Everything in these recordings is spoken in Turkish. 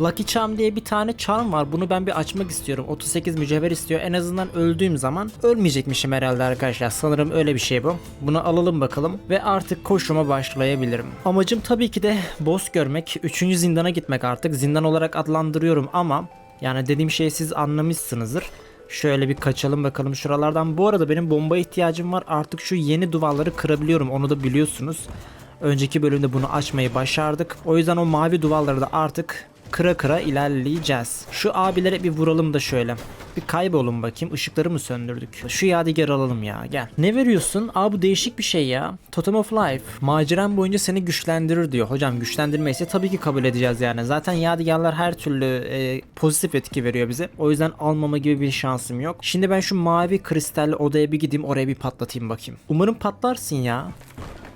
Lucky Charm diye bir tane charm var. Bunu ben bir açmak istiyorum. 38 mücevher istiyor. En azından öldüğüm zaman ölmeyecekmişim herhalde arkadaşlar. Sanırım öyle bir şey bu. Bunu alalım bakalım ve artık koşuma başlayabilirim. Amacım tabii ki de boss görmek. 3. zindana gitmek artık. Zindan olarak adlandırıyorum ama yani dediğim şeyi siz anlamışsınızdır. Şöyle bir kaçalım bakalım şuralardan. Bu arada benim bomba ihtiyacım var. Artık şu yeni duvarları kırabiliyorum. Onu da biliyorsunuz. Önceki bölümde bunu açmayı başardık. O yüzden o mavi duvarları da artık kıra kıra ilerleyeceğiz. Şu abilere bir vuralım da şöyle. Bir kaybolun bakayım. Işıkları mı söndürdük? Şu yadigar alalım ya. Gel. Ne veriyorsun? Aa bu değişik bir şey ya. Totem of Life. Maceran boyunca seni güçlendirir diyor. Hocam güçlendirmeyse tabii ki kabul edeceğiz yani. Zaten yadigarlar her türlü e, pozitif etki veriyor bize. O yüzden almama gibi bir şansım yok. Şimdi ben şu mavi kristalli odaya bir gideyim oraya bir patlatayım bakayım. Umarım patlarsın ya.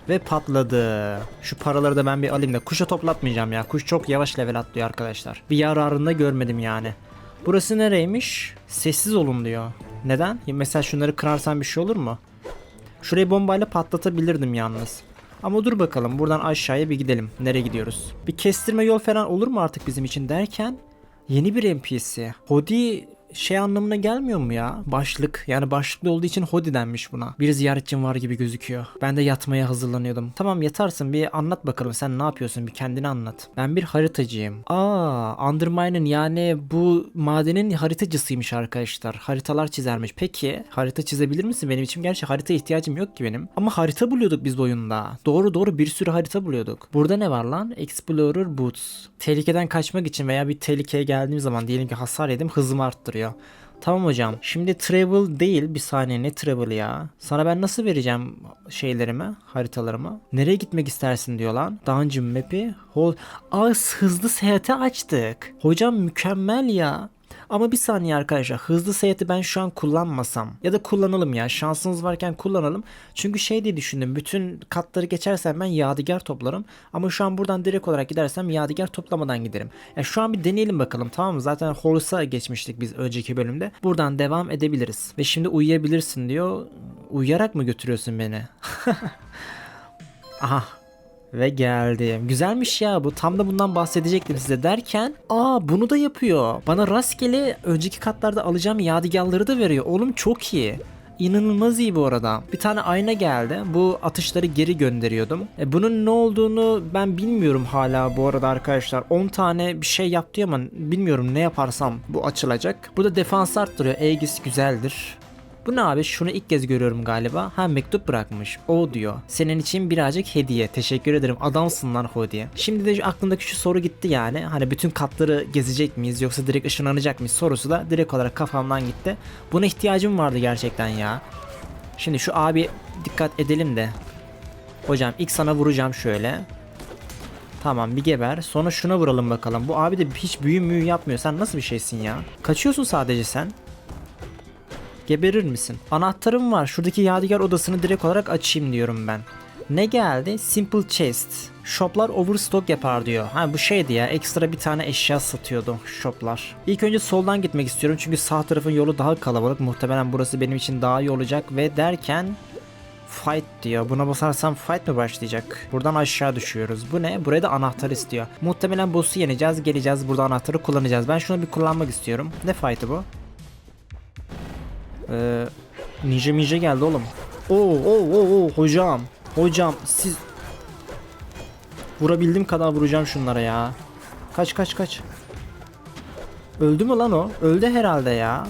Ve patladı. Şu paraları da ben bir alayım da kuşa toplatmayacağım ya. Kuş çok yavaş level atlıyor arkadaşlar. Bir yararında görmedim yani. Burası nereymiş? Sessiz olun diyor. Neden? Mesela şunları kırarsan bir şey olur mu? Şurayı bombayla patlatabilirdim yalnız. Ama dur bakalım buradan aşağıya bir gidelim. Nereye gidiyoruz? Bir kestirme yol falan olur mu artık bizim için derken yeni bir NPC. Hodi şey anlamına gelmiyor mu ya? Başlık. Yani başlıklı olduğu için Hodi denmiş buna. Bir ziyaretçim var gibi gözüküyor. Ben de yatmaya hazırlanıyordum. Tamam yatarsın bir anlat bakalım sen ne yapıyorsun bir kendini anlat. Ben bir haritacıyım. Aa Undermine'ın yani bu madenin haritacısıymış arkadaşlar. Haritalar çizermiş. Peki harita çizebilir misin benim için? Gerçi harita ihtiyacım yok ki benim. Ama harita buluyorduk biz bu oyunda. Doğru doğru bir sürü harita buluyorduk. Burada ne var lan? Explorer Boots. Tehlikeden kaçmak için veya bir tehlikeye geldiğim zaman diyelim ki hasar yedim hızımı arttırıyor. Tamam hocam. Şimdi travel değil bir saniye ne travel ya? Sana ben nasıl vereceğim şeylerimi, haritalarımı? Nereye gitmek istersin diyor lan. Dungeon map'i. Hol Aa hızlı seyahati açtık. Hocam mükemmel ya. Ama bir saniye arkadaşlar hızlı seyahati ben şu an kullanmasam ya da kullanalım ya şansınız varken kullanalım. Çünkü şey diye düşündüm bütün katları geçersem ben yadigar toplarım ama şu an buradan direkt olarak gidersem yadigar toplamadan giderim. Ya şu an bir deneyelim bakalım tamam mı? Zaten Horus'a geçmiştik biz önceki bölümde. Buradan devam edebiliriz. Ve şimdi uyuyabilirsin diyor. Uyuyarak mı götürüyorsun beni? Aha ve geldim. Güzelmiş ya bu. Tam da bundan bahsedecektim size derken. Aa bunu da yapıyor. Bana rastgele önceki katlarda alacağım yadigarları da veriyor. Oğlum çok iyi. İnanılmaz iyi bu arada. Bir tane ayna geldi. Bu atışları geri gönderiyordum. E, bunun ne olduğunu ben bilmiyorum hala bu arada arkadaşlar. 10 tane bir şey yaptı ama bilmiyorum ne yaparsam bu açılacak. Burada defans arttırıyor. Aegis güzeldir. Bu ne abi? Şunu ilk kez görüyorum galiba. Ha mektup bırakmış. O diyor. Senin için birazcık hediye. Teşekkür ederim. Adamsın lan Hodi. Şimdi de aklımdaki şu soru gitti yani. Hani bütün katları gezecek miyiz yoksa direkt ışınlanacak mıyız sorusu da direkt olarak kafamdan gitti. Buna ihtiyacım vardı gerçekten ya. Şimdi şu abi dikkat edelim de. Hocam ilk sana vuracağım şöyle. Tamam bir geber. Sonra şuna vuralım bakalım. Bu abi de hiç büyü müyü yapmıyor. Sen nasıl bir şeysin ya? Kaçıyorsun sadece sen. Geberir misin? Anahtarım var. Şuradaki yadigar odasını direkt olarak açayım diyorum ben. Ne geldi? Simple chest. Shoplar overstock yapar diyor. Ha bu şeydi ya ekstra bir tane eşya satıyordu shoplar. İlk önce soldan gitmek istiyorum çünkü sağ tarafın yolu daha kalabalık. Muhtemelen burası benim için daha iyi olacak ve derken Fight diyor. Buna basarsam fight mı başlayacak? Buradan aşağı düşüyoruz. Bu ne? Buraya da anahtar istiyor. Muhtemelen boss'u yeneceğiz. Geleceğiz. Burada anahtarı kullanacağız. Ben şunu bir kullanmak istiyorum. Ne fight'ı bu? Ee, ninja minja geldi oğlum. Oo oo oo oo hocam. Hocam siz Vurabildiğim kadar vuracağım şunlara ya. Kaç kaç kaç. Öldü mü lan o? Öldü herhalde ya.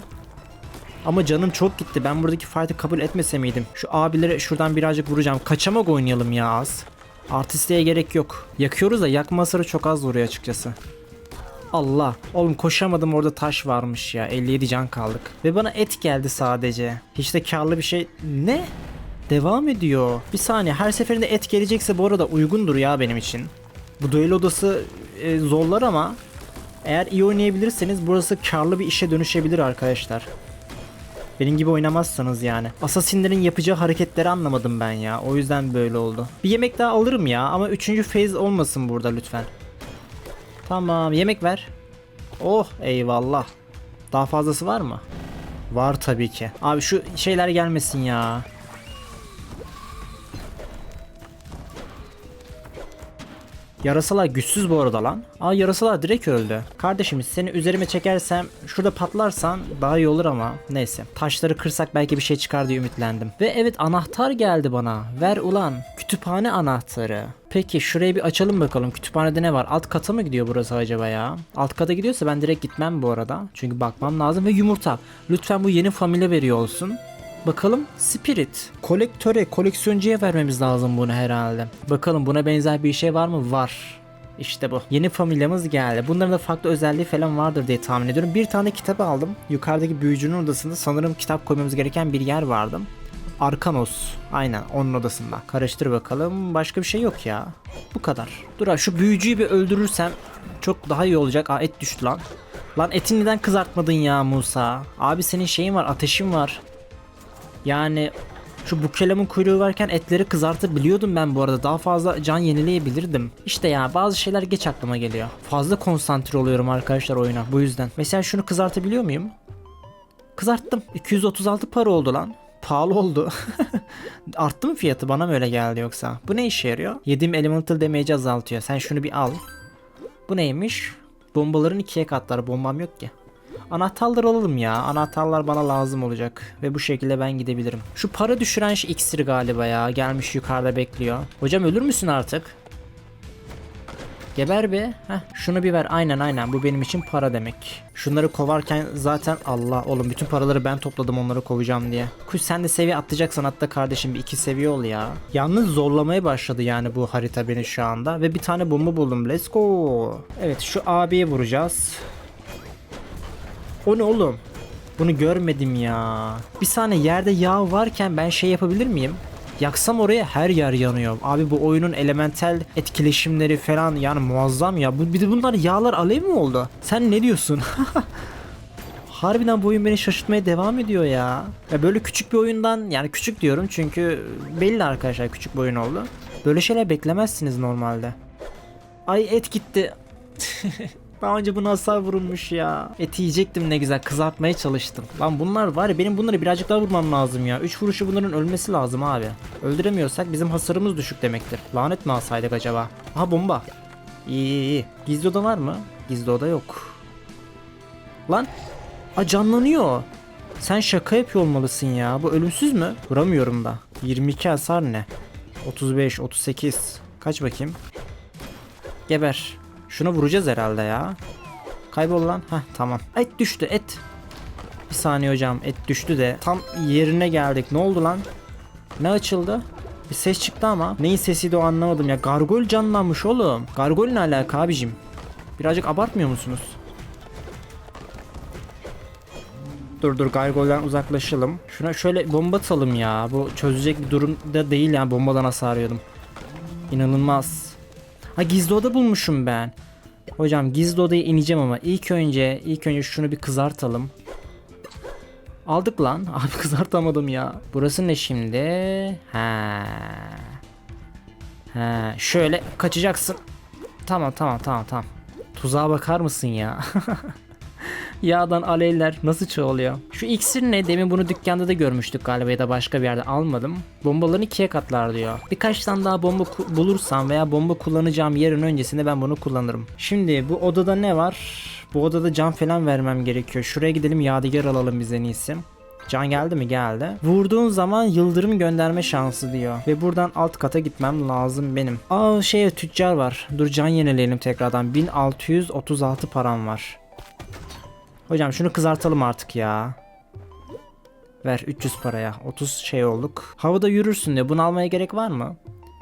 Ama canım çok gitti. Ben buradaki fight'ı kabul etmese miydim? Şu abilere şuradan birazcık vuracağım. Kaçamak oynayalım ya az. Artistliğe gerek yok. Yakıyoruz da yakma hasarı çok az vuruyor açıkçası. Allah. Oğlum koşamadım orada taş varmış ya. 57 can kaldık. Ve bana et geldi sadece. Hiç de karlı bir şey. Ne? Devam ediyor. Bir saniye her seferinde et gelecekse bu arada uygundur ya benim için. Bu düello odası e, zorlar ama eğer iyi oynayabilirseniz burası karlı bir işe dönüşebilir arkadaşlar. Benim gibi oynamazsanız yani. Assassinlerin yapacağı hareketleri anlamadım ben ya. O yüzden böyle oldu. Bir yemek daha alırım ya ama üçüncü phase olmasın burada lütfen. Tamam yemek ver. Oh eyvallah. Daha fazlası var mı? Var tabii ki. Abi şu şeyler gelmesin ya. Yarasalar güçsüz bu arada lan. Aa yarasalar direkt öldü. Kardeşim seni üzerime çekersem şurada patlarsan daha iyi olur ama neyse. Taşları kırsak belki bir şey çıkar diye ümitlendim. Ve evet anahtar geldi bana. Ver ulan. Kütüphane anahtarı. Peki şurayı bir açalım bakalım. Kütüphanede ne var? Alt kata mı gidiyor burası acaba ya? Alt kata gidiyorsa ben direkt gitmem bu arada. Çünkü bakmam lazım ve yumurta. Lütfen bu yeni familya veriyor olsun. Bakalım Spirit. Kolektöre, koleksiyoncuya vermemiz lazım bunu herhalde. Bakalım buna benzer bir şey var mı? Var. İşte bu. Yeni familyamız geldi. Bunların da farklı özelliği falan vardır diye tahmin ediyorum. Bir tane kitap aldım. Yukarıdaki büyücünün odasında sanırım kitap koymamız gereken bir yer vardı. Arkanos. Aynen onun odasında. Karıştır bakalım. Başka bir şey yok ya. Bu kadar. Dur ha şu büyücüyü bir öldürürsem çok daha iyi olacak. Aa et düştü lan. Lan eti neden kızartmadın ya Musa? Abi senin şeyin var, ateşin var. Yani şu bukelemin kuyruğu varken etleri kızartabiliyordum ben bu arada. Daha fazla can yenileyebilirdim. İşte ya bazı şeyler geç aklıma geliyor. Fazla konsantre oluyorum arkadaşlar oyuna bu yüzden. Mesela şunu kızartabiliyor muyum? Kızarttım. 236 para oldu lan. Pahalı oldu. Arttı mı fiyatı bana mı öyle geldi yoksa? Bu ne işe yarıyor? Yediğim elemental damage'i azaltıyor. Sen şunu bir al. Bu neymiş? Bombaların ikiye katlar. Bombam yok ki. Anahtarları alalım ya. Anahtarlar bana lazım olacak. Ve bu şekilde ben gidebilirim. Şu para düşüren şey iksiri galiba ya. Gelmiş yukarıda bekliyor. Hocam ölür müsün artık? Geber be. Heh, şunu bir ver. Aynen aynen. Bu benim için para demek. Şunları kovarken zaten Allah oğlum bütün paraları ben topladım onları kovacağım diye. Kuş sen de seviye atlayacaksan atla kardeşim bir iki seviye ol ya. Yalnız zorlamaya başladı yani bu harita beni şu anda. Ve bir tane bomba buldum. Let's go. Evet şu abiye vuracağız. O ne oğlum? Bunu görmedim ya. Bir saniye yerde yağ varken ben şey yapabilir miyim? Yaksam oraya her yer yanıyor. Abi bu oyunun elementel etkileşimleri falan yani muazzam ya. Bu, bir de bunlar yağlar alev mi oldu? Sen ne diyorsun? Harbiden bu oyun beni şaşırtmaya devam ediyor ya. Ya böyle küçük bir oyundan yani küçük diyorum çünkü belli arkadaşlar küçük bir oyun oldu. Böyle şeyler beklemezsiniz normalde. Ay et gitti. Daha önce buna hasar vurulmuş ya. Eti yiyecektim ne güzel kızartmaya çalıştım. Lan bunlar var ya benim bunları birazcık daha vurmam lazım ya. 3 vuruşu bunların ölmesi lazım abi. Öldüremiyorsak bizim hasarımız düşük demektir. Lanet mi alsaydık acaba? Aha bomba. İyi iyi iyi. Gizli oda var mı? Gizli oda yok. Lan. A canlanıyor. Sen şaka yapıyor olmalısın ya. Bu ölümsüz mü? Vuramıyorum da. 22 hasar ne? 35, 38. Kaç bakayım? Geber. Şuna vuracağız herhalde ya. Kaybol lan. Heh tamam. Et düştü et. Bir saniye hocam et düştü de tam yerine geldik. Ne oldu lan? Ne açıldı? Bir ses çıktı ama. Neyin sesiydi o anlamadım ya. Gargoyle canlanmış oğlum. Gargoyle ne alaka abicim? Birazcık abartmıyor musunuz? Dur dur gargoyle'den uzaklaşalım. Şuna şöyle bomba atalım ya. Bu çözecek bir durumda değil yani bombadan hasar yiyordum. İnanılmaz. Ha gizli oda bulmuşum ben. Hocam gizli odaya ineceğim ama ilk önce ilk önce şunu bir kızartalım. Aldık lan. Abi kızartamadım ya. Burası ne şimdi? Ha. Ha, şöyle kaçacaksın. Tamam tamam tamam tamam. Tuzağa bakar mısın ya? Yağdan alevler nasıl çoğalıyor? Şu iksir ne? Demin bunu dükkanda da görmüştük galiba ya da başka bir yerde almadım. Bombalarını ikiye katlar diyor. Birkaç tane daha bomba bulursam veya bomba kullanacağım yerin öncesinde ben bunu kullanırım. Şimdi bu odada ne var? Bu odada can falan vermem gerekiyor. Şuraya gidelim yadigar alalım biz en iyisi. Can geldi mi? Geldi. Vurduğun zaman yıldırım gönderme şansı diyor. Ve buradan alt kata gitmem lazım benim. Aa şey tüccar var. Dur can yenileyelim tekrardan. 1636 param var. Hocam şunu kızartalım artık ya. Ver 300 paraya. 30 şey olduk. Havada yürürsün diyor. Bunu almaya gerek var mı?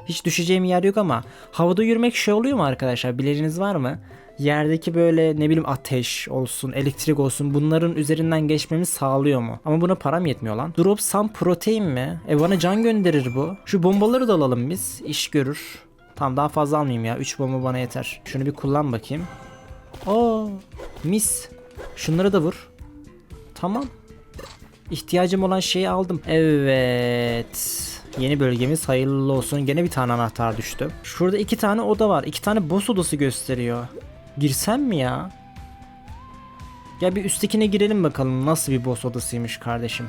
Hiç düşeceğim yer yok ama havada yürümek şey oluyor mu arkadaşlar? Bileniniz var mı? Yerdeki böyle ne bileyim ateş olsun, elektrik olsun bunların üzerinden geçmemi sağlıyor mu? Ama buna param yetmiyor lan. Drop some protein mi? E bana can gönderir bu. Şu bombaları da alalım biz. İş görür. Tamam daha fazla almayayım ya. 3 bomba bana yeter. Şunu bir kullan bakayım. Oo, mis. Şunları da vur. Tamam. İhtiyacım olan şeyi aldım. Evet. Yeni bölgemiz hayırlı olsun. Gene bir tane anahtar düştü. Şurada iki tane oda var. İki tane boss odası gösteriyor. Girsem mi ya? Ya bir üsttekine girelim bakalım. Nasıl bir boss odasıymış kardeşim.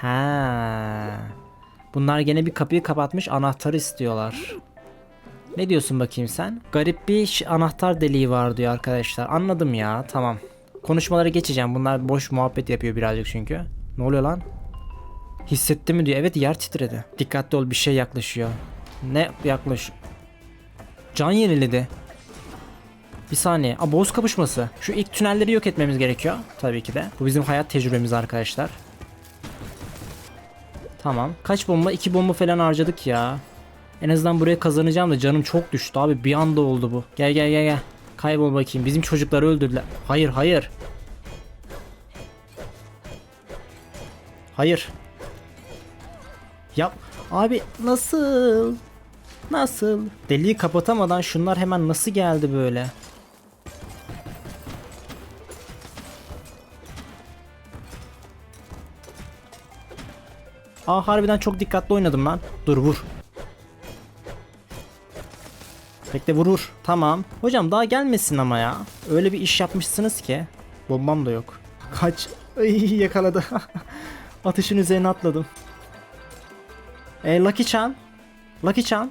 Ha. Bunlar gene bir kapıyı kapatmış anahtarı istiyorlar. Ne diyorsun bakayım sen? Garip bir anahtar deliği var diyor arkadaşlar. Anladım ya tamam. Konuşmaları geçeceğim. Bunlar boş muhabbet yapıyor birazcık çünkü. Ne oluyor lan? Hissetti mi diyor. Evet yer titredi. Dikkatli ol bir şey yaklaşıyor. Ne yaklaş? Can yeniledi. Bir saniye. Aa, boz kapışması. Şu ilk tünelleri yok etmemiz gerekiyor. Tabii ki de. Bu bizim hayat tecrübemiz arkadaşlar. Tamam. Kaç bomba? İki bomba falan harcadık ya. En azından buraya kazanacağım da canım çok düştü abi. Bir anda oldu bu. Gel gel gel gel. Kaybol bakayım. Bizim çocukları öldürdüler. Hayır hayır. Hayır. Yap. Abi nasıl? Nasıl? Deliği kapatamadan şunlar hemen nasıl geldi böyle? Aa harbiden çok dikkatli oynadım lan. Dur vur. Bekle vur vur. Tamam. Hocam daha gelmesin ama ya. Öyle bir iş yapmışsınız ki. Bombam da yok. Kaç. Ay yakaladı. Atışın üzerine atladım. E Lucky Chan. Lucky Chan.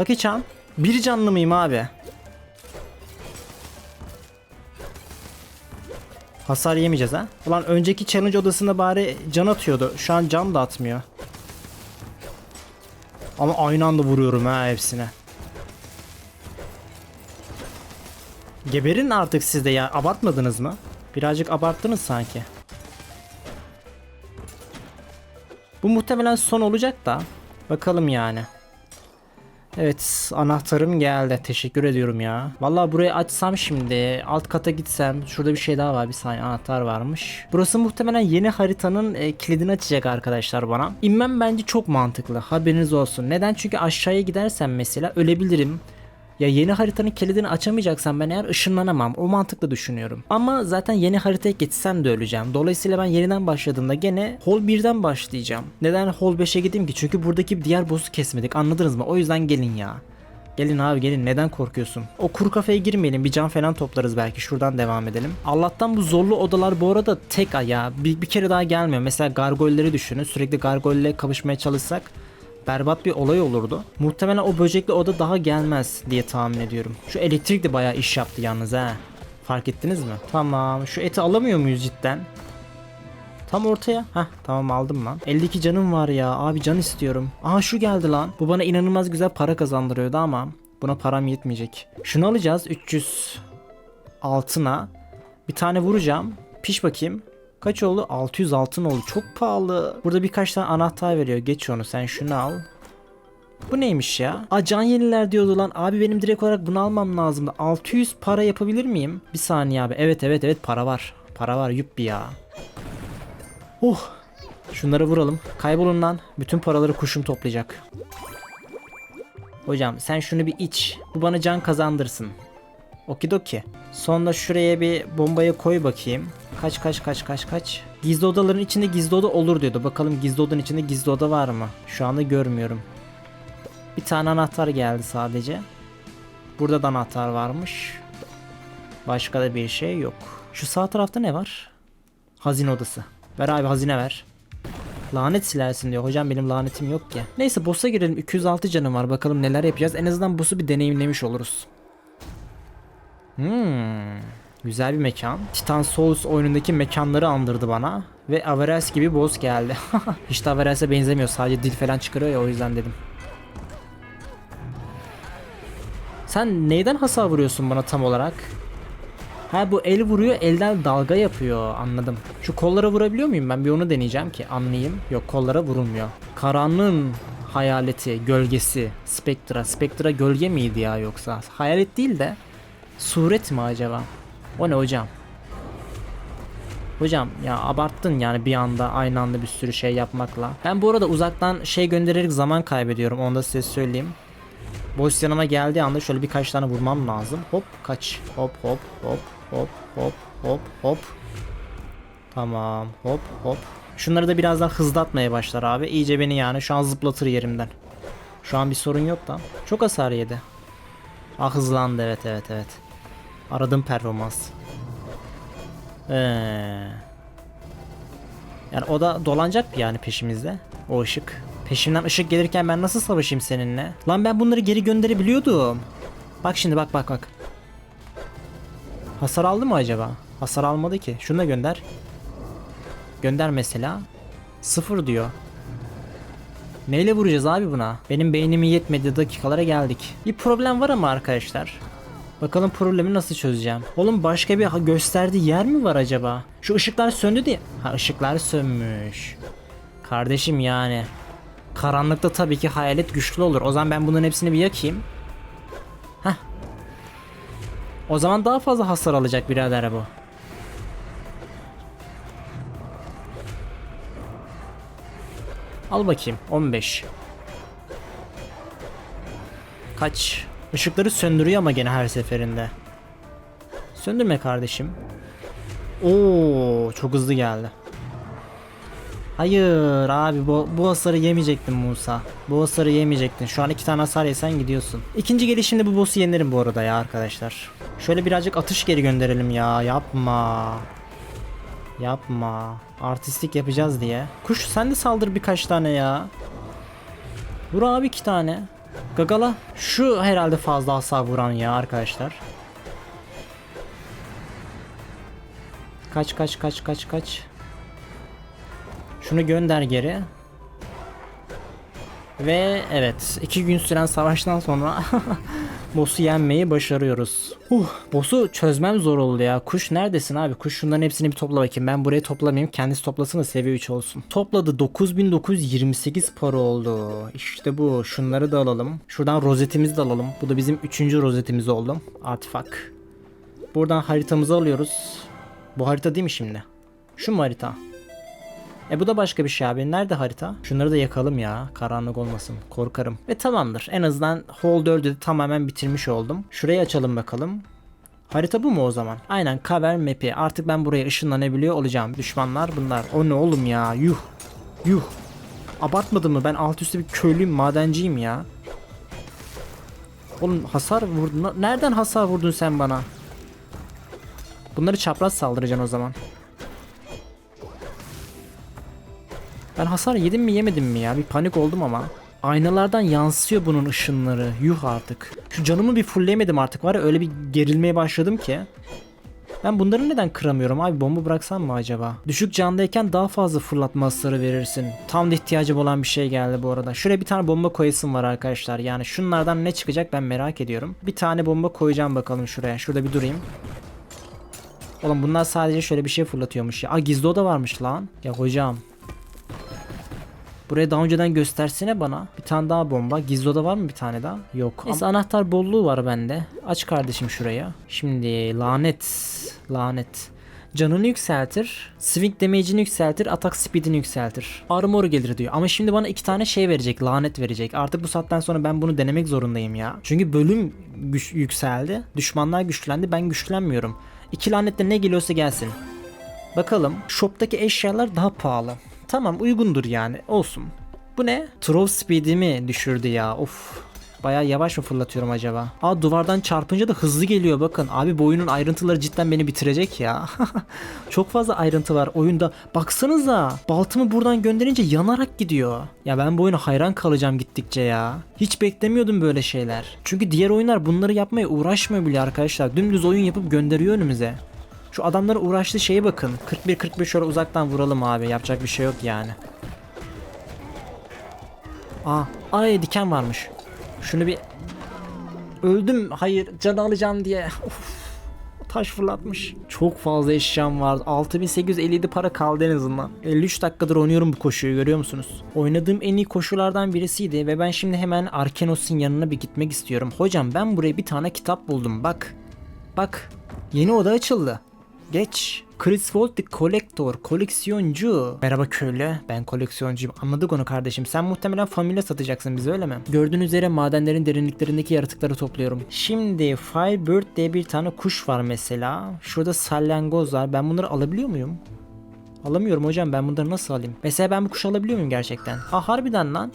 Lucky Chan. Bir canlı mıyım abi? Hasar yemeyeceğiz ha. Ulan önceki challenge odasında bari can atıyordu. Şu an can da atmıyor. Ama aynı anda vuruyorum ha hepsine. Geberin artık siz de ya. Abartmadınız mı? Birazcık abarttınız sanki. Bu muhtemelen son olacak da. Bakalım yani. Evet anahtarım geldi. Teşekkür ediyorum ya. Vallahi burayı açsam şimdi alt kata gitsem şurada bir şey daha var bir saniye anahtar varmış. Burası muhtemelen yeni haritanın e, kilidini açacak arkadaşlar bana. İnmem bence çok mantıklı haberiniz olsun. Neden? Çünkü aşağıya gidersem mesela ölebilirim. Ya yeni haritanın kilidini açamayacaksam ben eğer ışınlanamam. O mantıklı düşünüyorum. Ama zaten yeni haritaya geçsem de öleceğim. Dolayısıyla ben yeniden başladığımda gene Hall 1'den başlayacağım. Neden Hall 5'e gideyim ki? Çünkü buradaki diğer boss'u kesmedik. Anladınız mı? O yüzden gelin ya. Gelin abi gelin neden korkuyorsun? O kuru kafeye girmeyelim bir can falan toplarız belki şuradan devam edelim. Allah'tan bu zorlu odalar bu arada tek ayağı bir, bir kere daha gelmiyor. Mesela gargoyleri düşünün sürekli gargoyle kapışmaya çalışsak berbat bir olay olurdu. Muhtemelen o böcekli oda daha gelmez diye tahmin ediyorum. Şu elektrik de bayağı iş yaptı yalnız ha. Fark ettiniz mi? Tamam. Şu eti alamıyor muyuz cidden? Tam ortaya. Heh tamam aldım lan. 52 canım var ya. Abi can istiyorum. Aha şu geldi lan. Bu bana inanılmaz güzel para kazandırıyordu ama buna param yetmeyecek. Şunu alacağız. 300 altına. Bir tane vuracağım. Piş bakayım. Kaç oldu? 600 altın oldu. Çok pahalı. Burada birkaç tane anahtar veriyor. Geç onu. Sen şunu al. Bu neymiş ya? Aa can yeniler diyordu lan. Abi benim direkt olarak bunu almam lazımdı. 600 para yapabilir miyim? Bir saniye abi. Evet evet evet para var. Para var yuppi ya. Uh. Şunları vuralım. Kaybolun lan. Bütün paraları kuşum toplayacak. Hocam sen şunu bir iç. Bu bana can kazandırsın. Okidoki. Sonra şuraya bir bombayı koy bakayım. Kaç kaç kaç kaç kaç. Gizli odaların içinde gizli oda olur diyordu. Bakalım gizli odanın içinde gizli oda var mı? Şu anda görmüyorum. Bir tane anahtar geldi sadece. Burada da anahtar varmış. Başka da bir şey yok. Şu sağ tarafta ne var? Hazine odası. Ver abi hazine ver. Lanet silersin diyor. Hocam benim lanetim yok ki. Neyse boss'a girelim. 206 canım var. Bakalım neler yapacağız. En azından boss'u bir deneyimlemiş oluruz. Hmm. Güzel bir mekan. Titan Souls oyunundaki mekanları andırdı bana. Ve Avares gibi boss geldi. Hiç de Avares'e benzemiyor. Sadece dil falan çıkarıyor ya o yüzden dedim. Sen neyden hasar vuruyorsun bana tam olarak? Ha bu el vuruyor elden dalga yapıyor anladım. Şu kollara vurabiliyor muyum ben bir onu deneyeceğim ki anlayayım. Yok kollara vurulmuyor. Karanlığın hayaleti, gölgesi, Spectra. Spectra gölge miydi ya yoksa? Hayalet değil de suret mi acaba? O ne hocam? Hocam ya abarttın yani bir anda aynı anda bir sürü şey yapmakla. Ben bu arada uzaktan şey göndererek zaman kaybediyorum onu da size söyleyeyim. Boss yanıma geldiği anda şöyle birkaç tane vurmam lazım. Hop kaç. Hop hop hop hop hop hop hop. Tamam hop hop. Şunları da birazdan hızlatmaya başlar abi. İyice beni yani şu an zıplatır yerimden. Şu an bir sorun yok da. Çok hasar yedi. Ah hızlandı evet evet evet. Aradığım performans. Ee, yani o da dolanacak yani peşimizde. O ışık Peşimden ışık gelirken ben nasıl savaşayım seninle? Lan ben bunları geri gönderebiliyordum. Bak şimdi bak bak bak. Hasar aldı mı acaba? Hasar almadı ki. Şunu da gönder. Gönder mesela. Sıfır diyor. Neyle vuracağız abi buna? Benim beynimin yetmediği dakikalara geldik. Bir problem var ama arkadaşlar. Bakalım problemi nasıl çözeceğim. Oğlum başka bir gösterdiği yer mi var acaba? Şu ışıklar söndü diye. Ha ışıklar sönmüş. Kardeşim yani. Karanlıkta tabii ki hayalet güçlü olur. O zaman ben bunların hepsini bir yakayım. Heh. O zaman daha fazla hasar alacak birader bu. Al bakayım 15. Kaç? Işıkları söndürüyor ama gene her seferinde. Söndürme kardeşim. Oo, çok hızlı geldi. Hayır abi bu, bu hasarı yemeyecektin Musa. Bu hasarı yemeyecektin. Şu an iki tane hasar yesen gidiyorsun. İkinci gelişimde bu boss'u yenirim bu arada ya arkadaşlar. Şöyle birazcık atış geri gönderelim ya. Yapma. Yapma. Artistlik yapacağız diye. Kuş sen de saldır birkaç tane ya. Vur abi iki tane. Gagala. Şu herhalde fazla hasar vuran ya arkadaşlar. Kaç kaç kaç kaç kaç. Şunu gönder geri. Ve evet iki gün süren savaştan sonra boss'u yenmeyi başarıyoruz. Uh, boss'u çözmem zor oldu ya. Kuş neredesin abi? Kuş şunların hepsini bir topla bakayım. Ben buraya toplamayayım. Kendisi toplasın da seviye 3 olsun. Topladı 9928 para oldu. İşte bu. Şunları da alalım. Şuradan rozetimizi de alalım. Bu da bizim 3. rozetimiz oldu. Artifak. Buradan haritamızı alıyoruz. Bu harita değil mi şimdi? Şu mu harita? E bu da başka bir şey abi. Nerede harita? Şunları da yakalım ya. Karanlık olmasın. Korkarım. Ve tamamdır. En azından Hall 4'ü de tamamen bitirmiş oldum. Şurayı açalım bakalım. Harita bu mu o zaman? Aynen cover map'i. Artık ben buraya ışınlanabiliyor olacağım. Düşmanlar bunlar. O ne oğlum ya? Yuh. Yuh. Abartmadım mı? Ben alt üstte bir köylüyüm, madenciyim ya. Oğlum hasar vurdun. Nereden hasar vurdun sen bana? Bunları çapraz saldıracaksın o zaman. Ben hasar yedim mi yemedim mi ya? Bir panik oldum ama. Aynalardan yansıyor bunun ışınları. Yuh artık. Şu canımı bir fullleyemedim artık var ya öyle bir gerilmeye başladım ki. Ben bunları neden kıramıyorum abi bomba bıraksam mı acaba? Düşük candayken daha fazla fırlatma hasarı verirsin. Tam da ihtiyacım olan bir şey geldi bu arada. Şuraya bir tane bomba koyasım var arkadaşlar. Yani şunlardan ne çıkacak ben merak ediyorum. Bir tane bomba koyacağım bakalım şuraya. Şurada bir durayım. Oğlum bunlar sadece şöyle bir şey fırlatıyormuş ya. Aa gizli oda varmış lan. Ya hocam. Buraya daha önceden göstersene bana. Bir tane daha bomba. Gizli oda var mı bir tane daha? Yok. Neyse anahtar bolluğu var bende. Aç kardeşim şuraya. Şimdi lanet. Lanet. Canını yükseltir. Swing damage'ini yükseltir. Atak speed'ini yükseltir. Armor gelir diyor. Ama şimdi bana iki tane şey verecek. Lanet verecek. Artık bu saatten sonra ben bunu denemek zorundayım ya. Çünkü bölüm güç yükseldi. Düşmanlar güçlendi. Ben güçlenmiyorum. İki lanetle ne geliyorsa gelsin. Bakalım. Shop'taki eşyalar daha pahalı. Tamam uygundur yani. Olsun. Bu ne? Throw speed'imi düşürdü ya. Of. Bayağı yavaş mı fırlatıyorum acaba? Aa duvardan çarpınca da hızlı geliyor bakın. Abi bu oyunun ayrıntıları cidden beni bitirecek ya. Çok fazla ayrıntı var oyunda. Baksanıza. Baltımı buradan gönderince yanarak gidiyor. Ya ben bu oyuna hayran kalacağım gittikçe ya. Hiç beklemiyordum böyle şeyler. Çünkü diğer oyunlar bunları yapmaya uğraşmıyor bile arkadaşlar. Dümdüz oyun yapıp gönderiyor önümüze. Şu adamların uğraştığı şeye bakın. 41-41 şöyle uzaktan vuralım abi. Yapacak bir şey yok yani. Aa, ay diken varmış. Şunu bir öldüm. Hayır, can alacağım diye. Of. Taş fırlatmış. Çok fazla eşyam var. 6857 para kaldı en azından. 53 dakikadır oynuyorum bu koşuyu görüyor musunuz? Oynadığım en iyi koşulardan birisiydi ve ben şimdi hemen Arkenos'un yanına bir gitmek istiyorum. Hocam ben buraya bir tane kitap buldum bak. Bak. Yeni oda açıldı. Geç. Chris Wold the Collector, koleksiyoncu. Merhaba köylü, ben koleksiyoncuyum. Anladık onu kardeşim. Sen muhtemelen familya satacaksın bize öyle mi? Gördüğünüz üzere madenlerin derinliklerindeki yaratıkları topluyorum. Şimdi Firebird diye bir tane kuş var mesela. Şurada salyangoz var. Ben bunları alabiliyor muyum? Alamıyorum hocam ben bunları nasıl alayım? Mesela ben bu kuşu alabiliyor muyum gerçekten? Ha harbiden lan.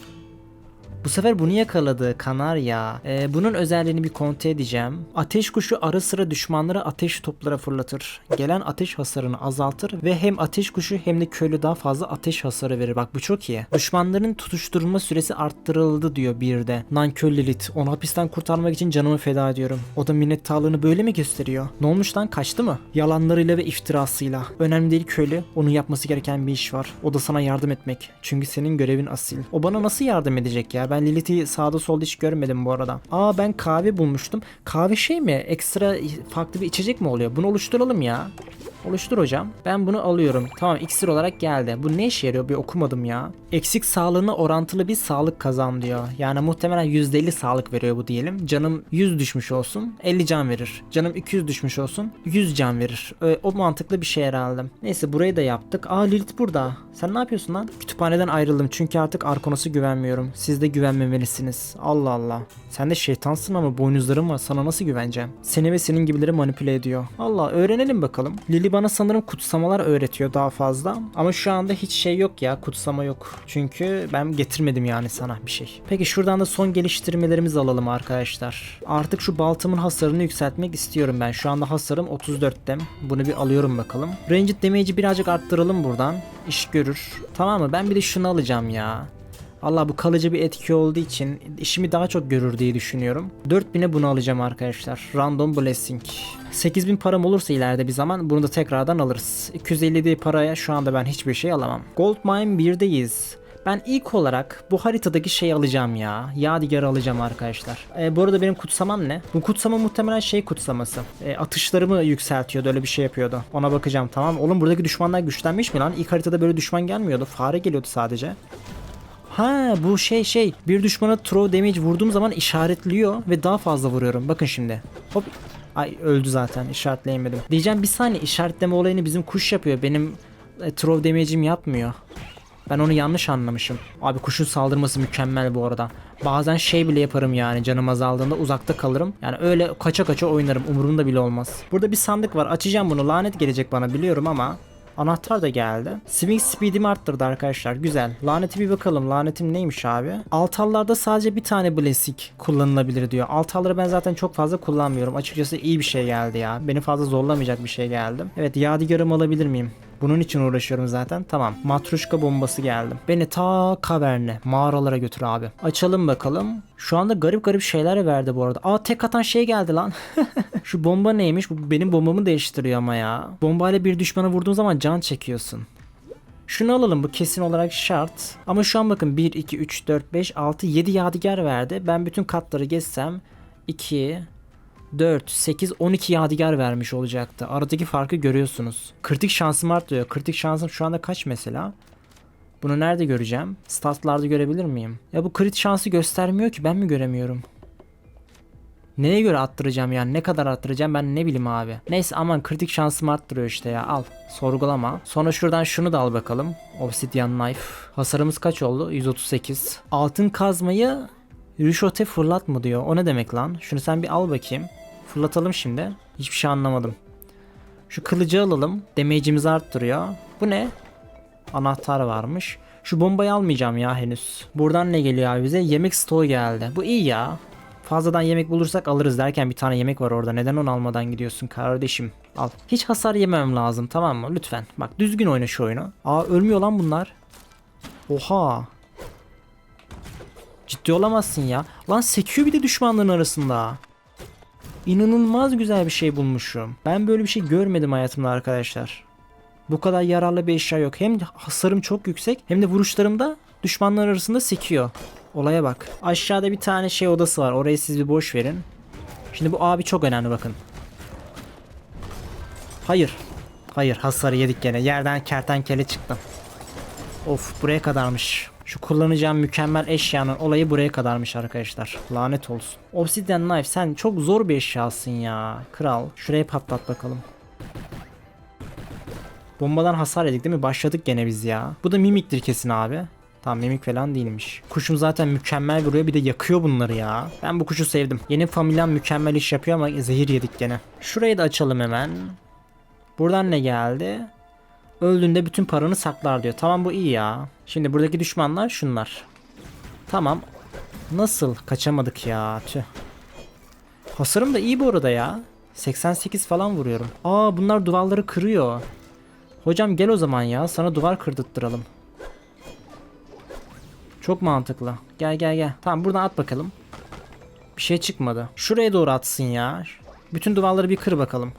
Bu sefer bunu yakaladı Kanarya. Ee, bunun özelliğini bir kontrol edeceğim. Ateş kuşu ara sıra düşmanları ateş toplara fırlatır. Gelen ateş hasarını azaltır ve hem ateş kuşu hem de köylü daha fazla ateş hasarı verir. Bak bu çok iyi. Düşmanların tutuşturulma süresi arttırıldı diyor bir de. Nankör Lilith. Onu hapisten kurtarmak için canımı feda ediyorum. O da minnettarlığını böyle mi gösteriyor? Ne olmuş lan kaçtı mı? Yalanlarıyla ve iftirasıyla. Önemli değil köylü. Onun yapması gereken bir iş var. O da sana yardım etmek. Çünkü senin görevin asil. O bana nasıl yardım edecek ya? Ben Lilith'i sağda solda hiç görmedim bu arada. Aa ben kahve bulmuştum. Kahve şey mi? Ekstra farklı bir içecek mi oluyor? Bunu oluşturalım ya. Oluştur hocam. Ben bunu alıyorum. Tamam iksir olarak geldi. Bu ne işe yarıyor bir okumadım ya. Eksik sağlığına orantılı bir sağlık kazan diyor. Yani muhtemelen %50 sağlık veriyor bu diyelim. Canım 100 düşmüş olsun 50 can verir. Canım 200 düşmüş olsun 100 can verir. Ö- O mantıklı bir şey herhalde. Neyse burayı da yaptık. Aa Lilith burada. Sen ne yapıyorsun lan? Kütüphaneden ayrıldım çünkü artık Arkonos'a güvenmiyorum. Siz de güvenmemelisiniz. Allah Allah. Sen de şeytansın ama boynuzların var. Sana nasıl güveneceğim? Seni ve senin gibileri manipüle ediyor. Allah öğrenelim bakalım. Lili bana sanırım kutsamalar öğretiyor daha fazla. Ama şu anda hiç şey yok ya. Kutsama yok. Çünkü ben getirmedim yani sana bir şey. Peki şuradan da son geliştirmelerimizi alalım arkadaşlar. Artık şu baltamın hasarını yükseltmek istiyorum ben. Şu anda hasarım 34'te. Bunu bir alıyorum bakalım. Ranged damage'i birazcık arttıralım buradan. İş görür. Tamam mı? Ben bir de şunu alacağım ya. Allah bu kalıcı bir etki olduğu için işimi daha çok görür diye düşünüyorum. 4000'e bunu alacağım arkadaşlar. Random Blessing. 8000 param olursa ileride bir zaman bunu da tekrardan alırız. 250 paraya şu anda ben hiçbir şey alamam. Gold Mine 1'deyiz. Ben ilk olarak bu haritadaki şeyi alacağım ya. Yadigarı alacağım arkadaşlar. E, bu arada benim kutsamam ne? Bu kutsama muhtemelen şey kutsaması. E, atışlarımı yükseltiyordu öyle bir şey yapıyordu. Ona bakacağım tamam. Oğlum buradaki düşmanlar güçlenmiş mi lan? İlk haritada böyle düşman gelmiyordu. Fare geliyordu sadece. Ha bu şey şey bir düşmana throw damage vurduğum zaman işaretliyor ve daha fazla vuruyorum. Bakın şimdi. Hop. Ay öldü zaten işaretleyemedim. Diyeceğim bir saniye işaretleme olayını bizim kuş yapıyor. Benim e, throw damage'im yapmıyor. Ben onu yanlış anlamışım. Abi kuşun saldırması mükemmel bu arada. Bazen şey bile yaparım yani canım azaldığında uzakta kalırım. Yani öyle kaça kaça oynarım umurumda bile olmaz. Burada bir sandık var açacağım bunu lanet gelecek bana biliyorum ama Anahtar da geldi. Swing speed'imi arttırdı arkadaşlar. Güzel. Laneti bir bakalım. Lanetim neymiş abi? Altallarda sadece bir tane blessing kullanılabilir diyor. Altalları ben zaten çok fazla kullanmıyorum. Açıkçası iyi bir şey geldi ya. Beni fazla zorlamayacak bir şey geldi. Evet yadigarımı alabilir miyim? Bunun için uğraşıyorum zaten. Tamam. Matruşka bombası geldi. Beni ta kaverne, mağaralara götür abi. Açalım bakalım. Şu anda garip garip şeyler verdi bu arada. Aa tek atan şey geldi lan. Şu bomba neymiş? Bu benim bombamı değiştiriyor ama ya. Bombayla bir düşmana vurduğun zaman can çekiyorsun. Şunu alalım bu kesin olarak şart. Ama şu an bakın 1, 2, 3, 4, 5, 6, 7 yadigar verdi. Ben bütün katları geçsem 2, 4, 8, 12 yadigar vermiş olacaktı. Aradaki farkı görüyorsunuz. Kritik şansım artıyor. Kritik şansım şu anda kaç mesela? Bunu nerede göreceğim? Statlarda görebilir miyim? Ya bu crit şansı göstermiyor ki ben mi göremiyorum? Neye göre arttıracağım yani ne kadar arttıracağım ben ne bileyim abi. Neyse aman kritik şansımı arttırıyor işte ya al sorgulama. Sonra şuradan şunu da al bakalım. Obsidian knife. Hasarımız kaç oldu? 138. Altın kazmayı rüşote fırlat mı diyor. O ne demek lan? Şunu sen bir al bakayım. Fırlatalım şimdi. Hiçbir şey anlamadım. Şu kılıcı alalım. Damage'imizi arttırıyor. Bu ne? Anahtar varmış. Şu bombayı almayacağım ya henüz. Buradan ne geliyor abi bize? Yemek stoğu geldi. Bu iyi ya. Fazladan yemek bulursak alırız derken bir tane yemek var orada. Neden onu almadan gidiyorsun kardeşim? Al. Hiç hasar yemem lazım tamam mı? Lütfen. Bak düzgün oyna şu oyunu. Aa ölmüyor lan bunlar. Oha. Ciddi olamazsın ya. Lan sekiyor bir de düşmanların arasında. İnanılmaz güzel bir şey bulmuşum. Ben böyle bir şey görmedim hayatımda arkadaşlar. Bu kadar yararlı bir eşya yok. Hem hasarım çok yüksek hem de vuruşlarımda düşmanlar arasında sekiyor. Olaya bak. Aşağıda bir tane şey odası var. Orayı siz bir boş verin. Şimdi bu abi çok önemli bakın. Hayır. Hayır hasarı yedik gene. Yerden kertenkele çıktı. Of buraya kadarmış. Şu kullanacağım mükemmel eşyanın olayı buraya kadarmış arkadaşlar. Lanet olsun. Obsidian Knife sen çok zor bir eşyasın ya. Kral. Şuraya patlat bakalım. Bombadan hasar yedik değil mi? Başladık gene biz ya. Bu da mimiktir kesin abi. Tamam mimik falan değilmiş. Kuşum zaten mükemmel vuruyor bir de yakıyor bunları ya. Ben bu kuşu sevdim. Yeni familyam mükemmel iş yapıyor ama zehir yedik gene. Şurayı da açalım hemen. Buradan ne geldi? Öldüğünde bütün paranı saklar diyor. Tamam bu iyi ya. Şimdi buradaki düşmanlar şunlar. Tamam. Nasıl? Kaçamadık ya. Tüh. Hasarım da iyi bu arada ya. 88 falan vuruyorum. Aa bunlar duvarları kırıyor. Hocam gel o zaman ya. Sana duvar kırdırttıralım. Çok mantıklı. Gel gel gel. Tamam buradan at bakalım. Bir şey çıkmadı. Şuraya doğru atsın ya. Bütün duvarları bir kır bakalım.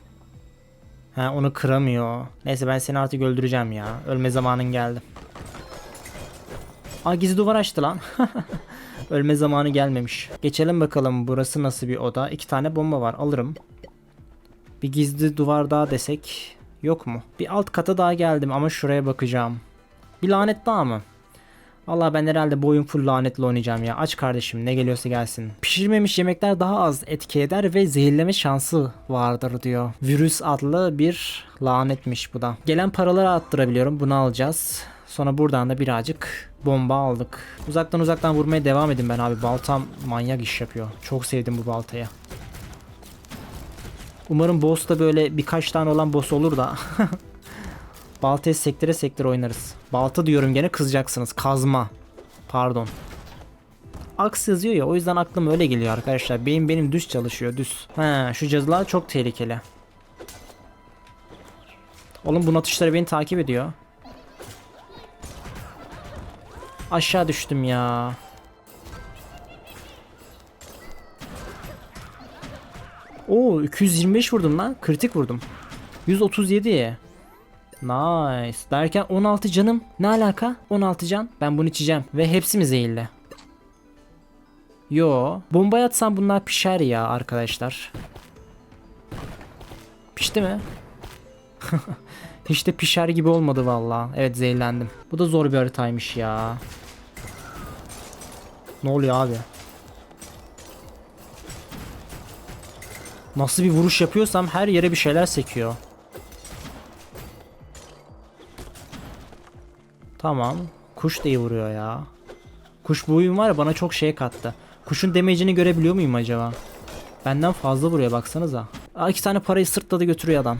Ha onu kıramıyor. Neyse ben seni artık öldüreceğim ya. Ölme zamanın geldi. Aa gizli duvar açtı lan. Ölme zamanı gelmemiş. Geçelim bakalım burası nasıl bir oda. İki tane bomba var alırım. Bir gizli duvar daha desek yok mu? Bir alt kata daha geldim ama şuraya bakacağım. Bir lanet daha mı? Allah ben herhalde bu oyun full lanetle oynayacağım ya. Aç kardeşim ne geliyorsa gelsin. Pişirmemiş yemekler daha az etki eder ve zehirleme şansı vardır diyor. Virüs adlı bir lanetmiş bu da. Gelen paraları attırabiliyorum. Bunu alacağız. Sonra buradan da birazcık bomba aldık. Uzaktan uzaktan vurmaya devam edin ben abi. Baltam manyak iş yapıyor. Çok sevdim bu baltayı. Umarım boss da böyle birkaç tane olan boss olur da. Baltayı sektire sektire oynarız. Balta diyorum gene kızacaksınız. Kazma. Pardon. Aks yazıyor ya o yüzden aklım öyle geliyor arkadaşlar. Beyin benim düz çalışıyor düz. He şu cadılar çok tehlikeli. Oğlum bu atışları beni takip ediyor. Aşağı düştüm ya. Oo 225 vurdum lan. Kritik vurdum. 137. Nice. Derken 16 canım. Ne alaka? 16 can. Ben bunu içeceğim. Ve hepsi mi zehirli? Yo. Bomba atsam bunlar pişer ya arkadaşlar. Pişti mi? Hiç de pişer gibi olmadı valla. Evet zehirlendim. Bu da zor bir haritaymış ya. Ne oluyor abi? Nasıl bir vuruş yapıyorsam her yere bir şeyler sekiyor. Tamam. Kuş da iyi vuruyor ya. Kuş bu oyun var ya bana çok şey kattı. Kuşun damage'ini görebiliyor muyum acaba? Benden fazla vuruyor baksanıza. Aa, iki tane parayı sırtladı götürüyor adam.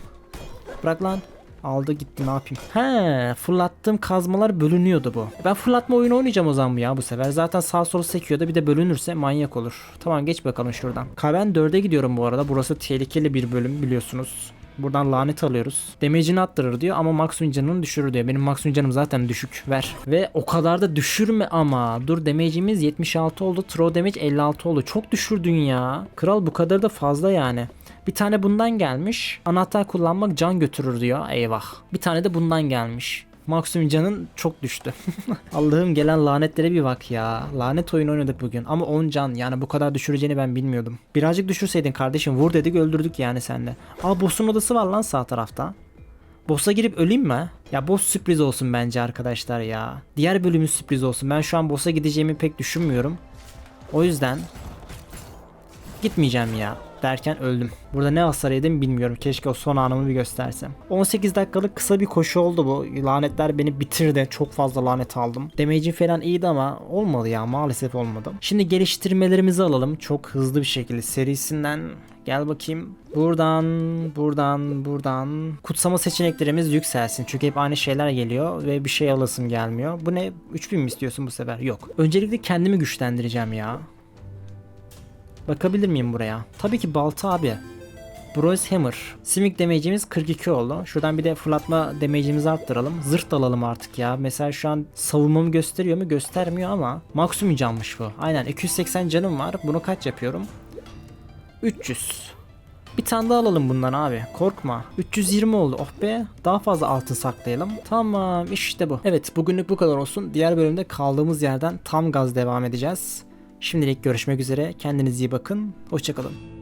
Bırak lan. Aldı gitti ne yapayım. He fırlattığım kazmalar bölünüyordu bu. Ben fırlatma oyunu oynayacağım o zaman ya bu sefer. Zaten sağ sol sekiyor da bir de bölünürse manyak olur. Tamam geç bakalım şuradan. Ben 4'e gidiyorum bu arada. Burası tehlikeli bir bölüm biliyorsunuz. Buradan lanet alıyoruz. Damage'ini attırır diyor ama maksimum canını düşürür diyor. Benim maksimum canım zaten düşük. Ver. Ve o kadar da düşürme ama. Dur damage'imiz 76 oldu. Throw damage 56 oldu. Çok düşürdün ya. Kral bu kadar da fazla yani. Bir tane bundan gelmiş. Anahtar kullanmak can götürür diyor. Eyvah. Bir tane de bundan gelmiş. Maksimum canın çok düştü. Allah'ım gelen lanetlere bir bak ya. Lanet oyun oynadık bugün ama 10 can yani bu kadar düşüreceğini ben bilmiyordum. Birazcık düşürseydin kardeşim vur dedik öldürdük yani senle. Aa boss'un odası var lan sağ tarafta. Boss'a girip öleyim mi? Ya boss sürpriz olsun bence arkadaşlar ya. Diğer bölümü sürpriz olsun. Ben şu an boss'a gideceğimi pek düşünmüyorum. O yüzden gitmeyeceğim ya derken öldüm. Burada ne hasar yedim bilmiyorum. Keşke o son anımı bir göstersem. 18 dakikalık kısa bir koşu oldu bu. Lanetler beni bitirdi. Çok fazla lanet aldım. Damage'im falan iyiydi ama olmadı ya. Maalesef olmadı. Şimdi geliştirmelerimizi alalım. Çok hızlı bir şekilde serisinden Gel bakayım. Buradan, buradan, buradan. Kutsama seçeneklerimiz yükselsin. Çünkü hep aynı şeyler geliyor ve bir şey alasım gelmiyor. Bu ne? 3000 mi istiyorsun bu sefer? Yok. Öncelikle kendimi güçlendireceğim ya. Bakabilir miyim buraya? Tabii ki balta abi. Bros Hammer. Simic damage'imiz 42 oldu. Şuradan bir de fırlatma damage'imizi arttıralım. Zırt alalım artık ya. Mesela şu an savunmamı gösteriyor mu? Göstermiyor ama maksimum canmış bu. Aynen 280 canım var. Bunu kaç yapıyorum? 300. Bir tane daha alalım bundan abi. Korkma. 320 oldu. Oh be. Daha fazla altın saklayalım. Tamam işte bu. Evet bugünlük bu kadar olsun. Diğer bölümde kaldığımız yerden tam gaz devam edeceğiz. Şimdilik görüşmek üzere. Kendinize iyi bakın. Hoşçakalın.